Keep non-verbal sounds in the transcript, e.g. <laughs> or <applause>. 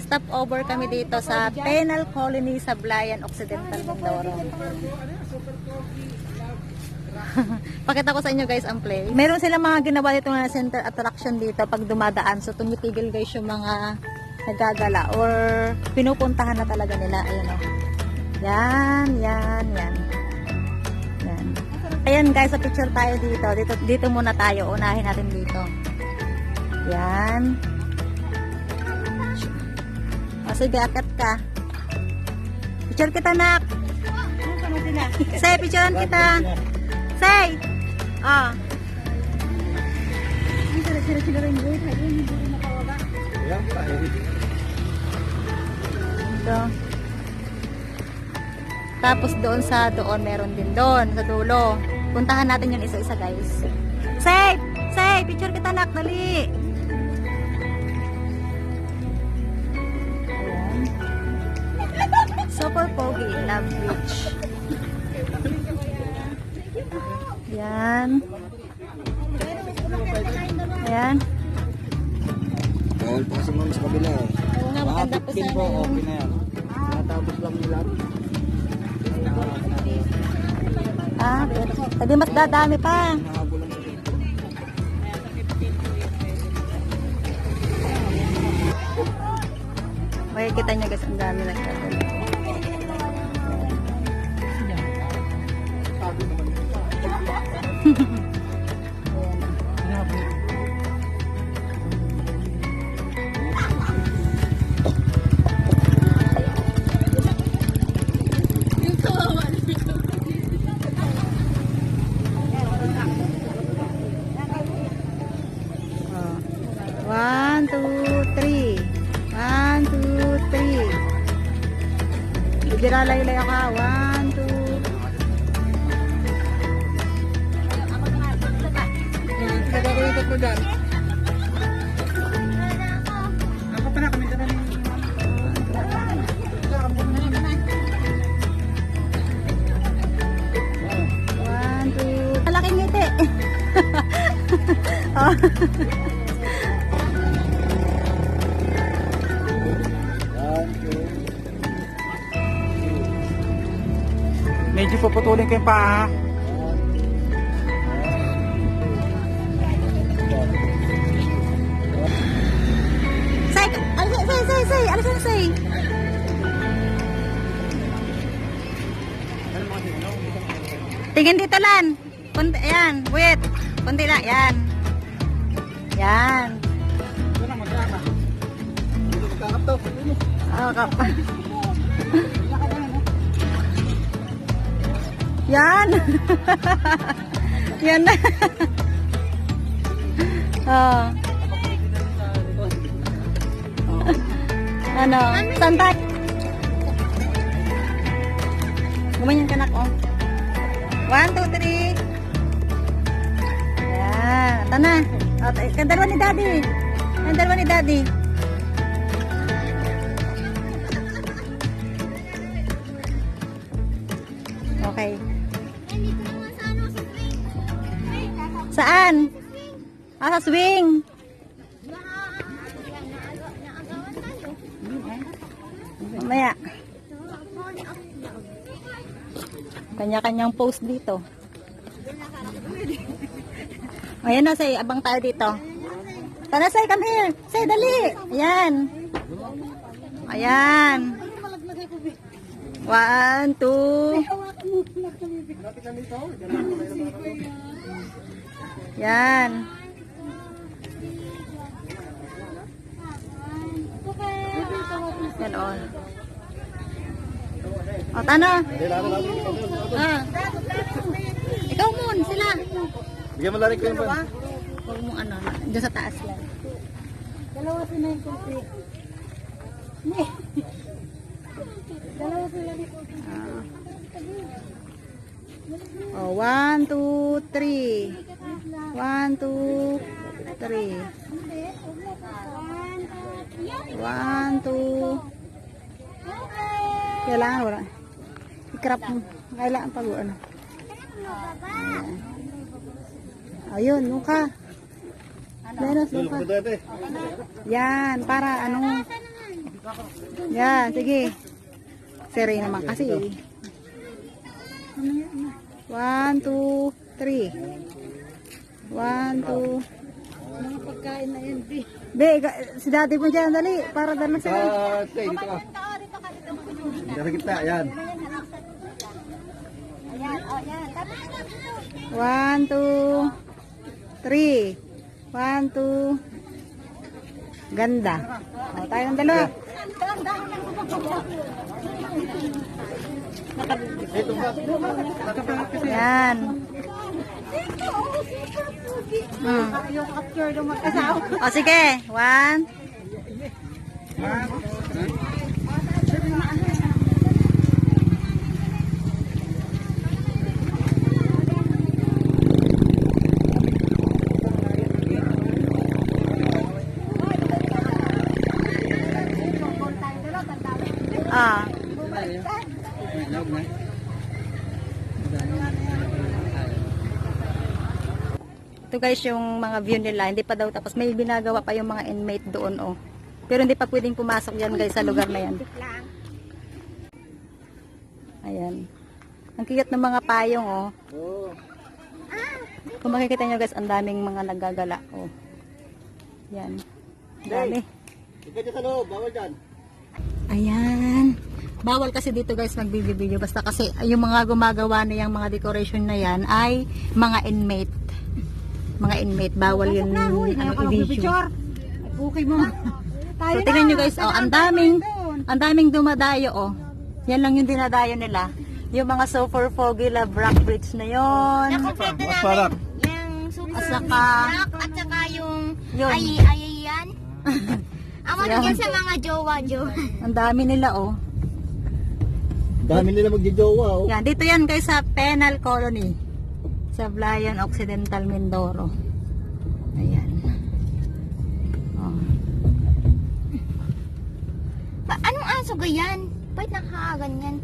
stop over kami dito sa Penal Colony sa Blayan Occidental, Mindoro. <laughs> Pakita ko sa inyo guys ang place. Meron silang mga ginawa dito na center attraction dito pag dumadaan. So tumitigil guys yung mga nagagala or pinupuntahan na talaga nila. Ayan o. Yan, yan, yan. Yan. Ayan guys, sa picture tayo dito. Dito, dito muna tayo. Unahin natin dito. Yan. O sige, ka. Picture kita, nak. Say, picturean kita. Say! Ah. Ito. Tapos doon sa doon, meron din doon, sa dulo. Puntahan natin yung isa-isa, guys. Say! Say! Picture kita, nak. Dali! Love Beach. Yan. Ayan. Bawal pasok naman sa kabila. eh. Nga, maganda po okay na yan. Tinatapos lang nila. Ah, pwede mas dadami pa. Makikita niya guys, ang dami lang two, three. One, two, three. Bidira laylay ka. One, two. Nagkakulitot mo dyan. Medyo paputulin ko yung paa. Say, alis, say, say, say, alis, say, say. Tingin dito lan. Kunti, ayan, wait. Kunti lang, yan. Yan. Ito na, magkaka. Dito magkakap to. Oh, kap. <laughs> Yan. <laughs> Yan na. <laughs> oh. ano? Saan tayo? Gumanyan ka nak, oh. One, two, three. Yan. Ito na. Oh, t- yung dalawa ni daddy. Yung dalawa ni daddy. Saan? Ah, sa swing. Mamaya. Kanya-kanyang post dito. Ayan na, say, abang tayo dito. Tara, say, come here. Say, dali. Ayan. Ayan. One, two. Yan. Yan, o. O, tano. Ah. Ikaw mun, sila. Bigyan mo larik ko yung pan. Huwag mo ano, dyan sa taas lang. Dalawa sila yung kopi. Dalawa sila yung kopi. Ah. Oh, one, two, three. One, two, three. One, two. Kailangan wala. I-crop mo. Kailangan pag ano. Ayun, mukha. Meron mukha. dati. Yan, para ano. Yan, sige. Siri naman kasi. One, two, three. One, two. Mga pagkain na yan, Bi. Be, si daddy mo dyan, dali. Para dala sila. Ah, stay, dito ka. Dari kita, yan. One, two, three. One, two. Ganda. O, tayo ng dalawa. Yan. Hmm. Mag-asawa. O, sige. One. Ah. Ito guys yung mga view nila, hindi pa daw tapos may ginagawa pa yung mga inmate doon oh. Pero hindi pa pwedeng pumasok yan guys sa lugar na yan. Ayan. Ang kiyat ng mga payong oh. Kung makikita nyo guys, ang daming mga nagagala oh. Yan. Dami. Ika dyan sa loob, bawal dyan. Ayan. Bawal kasi dito guys magbibideo basta kasi yung mga gumagawa na yung mga decoration na yan ay mga inmate. Mga inmate. Bawal yun ano, i-video. Okay mo. So, tingnan nyo guys, oh, ang daming, ang daming dumadayo, oh. Yan lang yung dinadayo nila. Yung mga super foggy love rock bridge na yon. Nakompleto namin yung super At saka- at saka yung Yun. ay ay yan. <laughs> Yan. na sa mga jowa jowa. Ang dami nila, oh. Dami nila magjijowa, oh. Yan, dito yan guys sa Penal Colony. Sa Blayan Occidental, Mindoro. Ayan. Oh. Ba, anong aso gayan? Ba't nakaganyan?